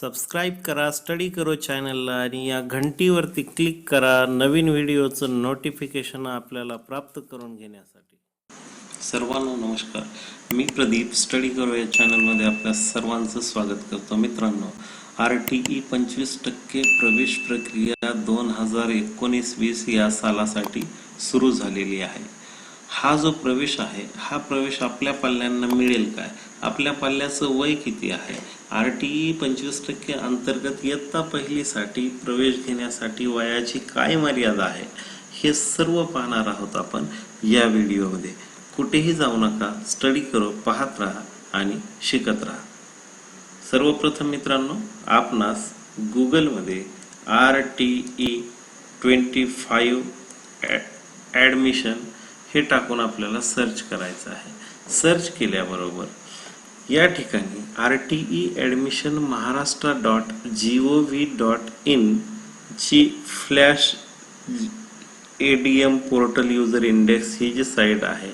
Subscribe करा study करो चॅनलला आणि या घंटीवरती क्लिक करा नवीन व्हिडिओचं नोटिफिकेशन आपल्याला प्राप्त करून घेण्यासाठी. सर्वांना नमस्कार. मी प्रदीप स्टडी करो या चॅनलमध्ये आपल्या सर्वांचं स्वागत करतो मित्रांनो. आर टी ई पंचवीस टक्के प्रवेश प्रक्रिया दोन हजार एकोणीस वीस या सालासाठी सुरू झालेली आहे. हा जो प्रवेश आहे हा प्रवेश आपल्या पाल्यांना मिळेल काय? आपल्या पाल्याचं वय किती आहे? आर टी ई पंचवीस टक्के अंतर्गत इयत्ता पहिलीसाठी प्रवेश घेण्यासाठी वयाची काय मर्यादा आहे? हे सर्व पाहणार आहोत आपण या व्हिडिओमध्ये. कुठेही जाऊ नका स्टडी करो पाहत राहा आणि शिकत राहा. सर्वप्रथम मित्रांनो आपणास गुगलमध्ये R T E twenty five admission हे टाकून आपल्याला सर्च करायचं आहे. सर्च केल्याबरोबर या ठिकाणी R T E admission Maharashtra dot G O V dot in ची flash A D M portal user index ही जी साईट आहे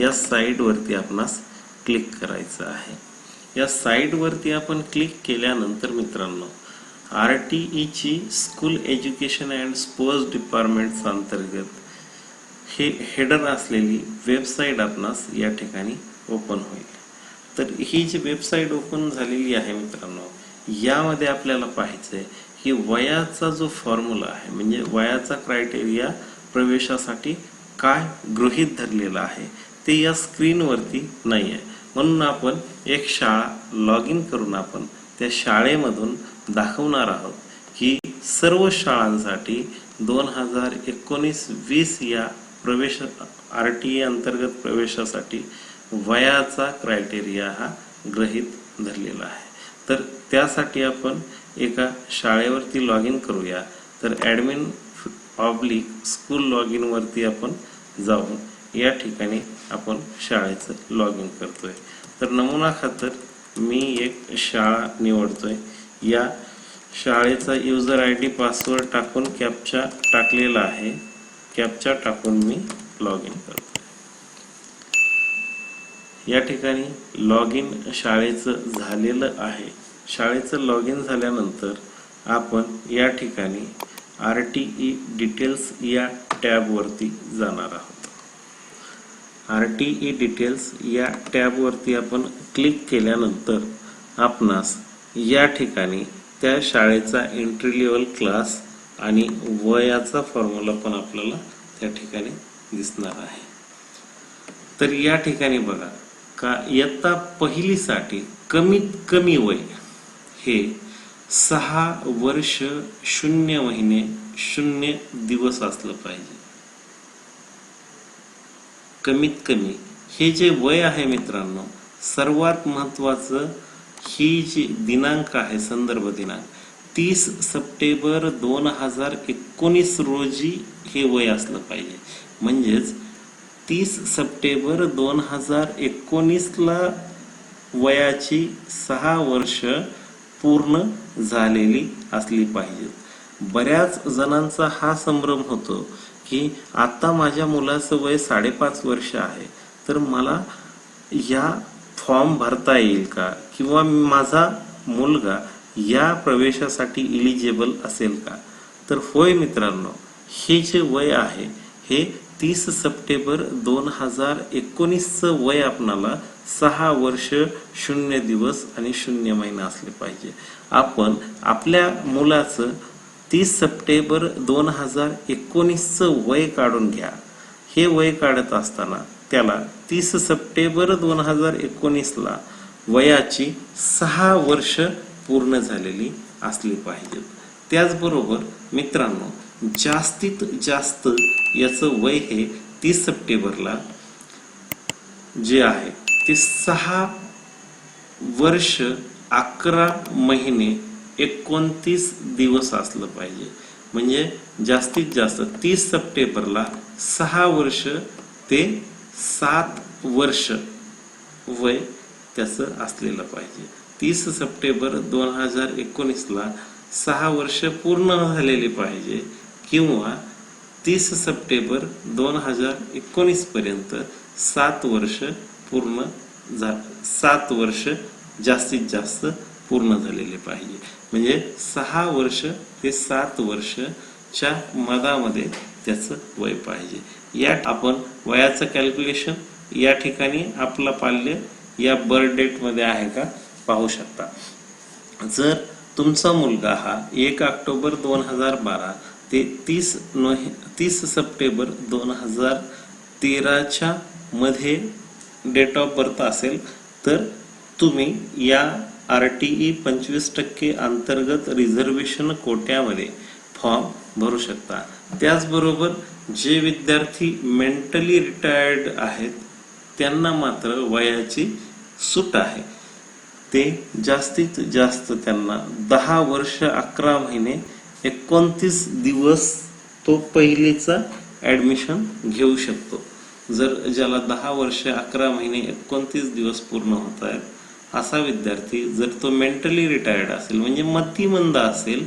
या साईटवरती आपणास क्लिक करायचं आहे. या साईटवरती आपण क्लिक केल्यानंतर मित्रांनो आर टी ईची school education and sports departments अंतर्गत हे हेडर असलेली वेबसाईट आपणास या ठिकाणी ओपन होईल. तर ही जी वेबसाईट ओपन झालेली आहे मित्रांनो यामध्ये आपल्याला पाहायचं आहे की वयाचा जो फॉर्म्युला आहे म्हणजे वयाचा क्रायटेरिया प्रवेशासाठी काय गृहीत धरलेला आहे ते या स्क्रीनवरती नाही आहे म्हणून आपण एक शाळा लॉग इन करून आपण त्या शाळेमधून दाखवणार आहोत की सर्व शाळांसाठी दोन हजार एकोणीस वीस या प्रवेश आर टी ए अंतर्गत प्रवेशासाठी वयाचा क्रायटेरिया हा गृहीत धरलेला आहे. तर त्यासाठी आपण एका शाळेवरती लॉग इन करूया. तर ॲडमिन पब्लिक स्कूल लॉग इनवरती आपण जाऊन या ठिकाणी आपण शाळेचं लॉग इन करतो आहे तर नमुना खातर मी एक शाळा निवडतो आहे या शाळेचा युजर आय डी पासवर्ड टाकून कॅपचा टाकलेला आहे. कॅपचा टाकून मी लॉग इन करतो या ठिकाणी लॉग इन शाळेचं झालेलं आहे. शाळेचं लॉग इन झाल्यानंतर आपण या ठिकाणी आर टी ई डिटेल्स या टॅबवरती जाणार आहोत. आर टी ई डिटेल्स या टॅबवरती आपण क्लिक केल्यानंतर आपणास या ठिकाणी त्या शाळेचा एंट्री लेवल क्लास आणि वयाचा फॉर्म्युला पण आपल्याला त्या ठिकाणी दिसणार आहे. तर या ठिकाणी बघा का इयत्ता पहिलीसाठी कमीत कमी वय हे सहा वर्ष शून्य महिने शून्य दिवस असलं पाहिजे. कमीत कमी हे जे वय आहे मित्रांनो सर्वात महत्वाचं ही जी दिनांक आहे संदर्भ दिनांक तीस सप्टेंबर दोन हजार एकोणीस रोजी हे वय असलं पाहिजे. म्हणजेच तीस सप्टेंबर दोन हजार एकोणीसला वयाची सहा वर्ष पूर्ण झालेली असली पाहिजेत बऱ्याच जणांचा हा संभ्रम होतो की आता माझ्या मुलाचं वय साडेपाच वर्ष आहे. तर मला या फॉर्म भरता येईल का? किंवा माझा मुलगा या प्रवेशासाठी इलिजिबल असेल का? तर होय मित्रांनो हे जे वय आहे हे तीस सप्टेंबर दोन हजार एकोणीसचं वय आपणाला सहा वर्ष शून्य दिवस आणि शून्य महिना असले पाहिजे. आपण आपल्या मुलाचं तीस सप्टेंबर दोन हजार एकोणीसचं वय काढून घ्या. हे वय काढत असताना त्याला तीस सप्टेंबर दोन हजार एकोणीसला वयाची सहा वर्ष पूर्ण झालेली असली पाहिजेत. त्याचबरोबर मित्रांनो जास्तीत जास्त याचं वय हे तीस सप्टेंबरला जे आहे ते सहा वर्ष अकरा महिने एकोणतीस दिवस असलं पाहिजे. म्हणजे जास्तीत जास्त तीस सप्टेंबरला सहा वर्ष ते सात वर्ष वय त्याचं असलेलं पाहिजे. तीस सप्टेंबर दोन हजार एकोणीसला सहा वर्ष पूर्ण झालेली पाहिजे किंवा तीस सप्टेंबर दोन हजार एकोणीस पर्यंत सात वर्ष पूर्ण झा सात वर्ष जास्तीत जास्त पूर्ण झालेले पाहिजे. म्हणजे सहा वर्ष ते सात वर्षच्या मधामध्ये त्याचं वय पाहिजे. या आपण वयाचं कॅल्क्युलेशन या ठिकाणी आपला पाल्य या बर्थ डेटमध्ये आहे का पाहू शकता. जर तुमचा मुलगा हा एक ऑक्टोबर दोन हजार बारा ते तीस नोव्हे तीस सप्टेंबर दोन हजार तेराच्या मध्ये डेट ऑफ बर्थ असेल तर तुम्ही या आर टी ई पंचवीस टक्के अंतर्गत रिझर्वेशन कोट्यामध्ये फॉर्म भरू शकता. त्याचबरोबर जे विद्यार्थी मेंटली रिटायर्ड आहेत त्यांना मात्र वयाची सूट आहे. ते जास्तीत जास्त त्यांना दहा वर्ष अकरा महिने एकोणतीस दिवस तो पहिलीचा ॲडमिशन घेऊ शकतो. जर ज्याला दहा वर्ष अकरा महिने एकोणतीस दिवस पूर्ण होत आहेत असा विद्यार्थी जर तो मेंटली रिटायर्ड असेल म्हणजे मतिमंद असेल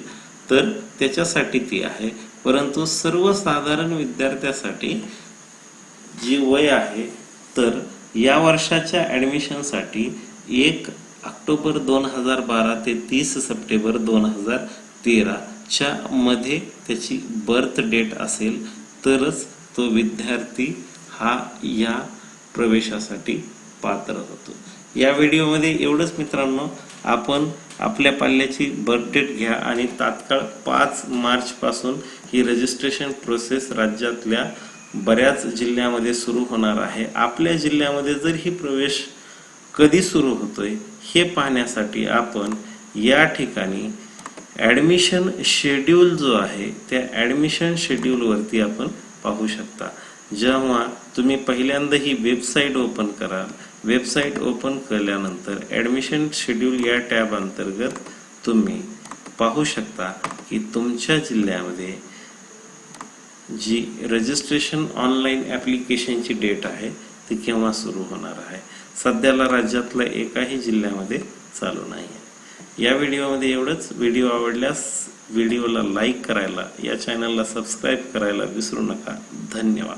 तर त्याच्यासाठी ती आहे. परंतु सर्वसाधारण विद्यार्थ्यासाठी जी वय आहे तर या वर्षाच्या ॲडमिशनसाठी एक ऑक्टोबर दोन हजार बारा ते तीस सप्टेंबर दोन हजार तेरा च्या मध्ये त्याची बर्थ डेट असेल तरच तो विद्यार्थी हा या प्रवेशासाठी पात्र होतो. या व्हिडिओमध्ये एवढंच मित्रांनो आपण आपल्या पाल्याची बर्थ डेट घ्या आणि तात्काळ पाच मार्चपासून ही रजिस्ट्रेशन प्रोसेस राज्यातल्या बऱ्याच जिल्ह्यामध्ये सुरू होणार आहे. आपल्या जिल्ह्यामध्ये जर ही प्रवेश कधी सुरू होतोय हे पाहण्यासाठी आपण या ठिकाणी ॲडमिशन शेड्यूल जो आहे त्या ॲडमिशन शेड्यूलवरती आपण पाहू शकता. जेव्हा तुम्ही पहिल्यांदा ही वेबसाईट ओपन कराल वेबसाईट ओपन केल्यानंतर ॲडमिशन शेड्यूल या टॅब अंतर्गत तुम्ही पाहू शकता की तुमच्या जिल्ह्यामध्ये जी रजिस्ट्रेशन ऑनलाईन ॲप्लिकेशनची डेट आहे ती केव्हा सुरू होणार आहे? सध्याला राज्यातल्या एकाही जिल्ह्यामध्ये चालू नाही आहे या व्हिडिओमध्ये एवढंच. व्हिडिओ आवडल्यास व्हिडिओला लाईक करायला या चॅनलला सबस्क्राईब करायला विसरू नका. धन्यवाद.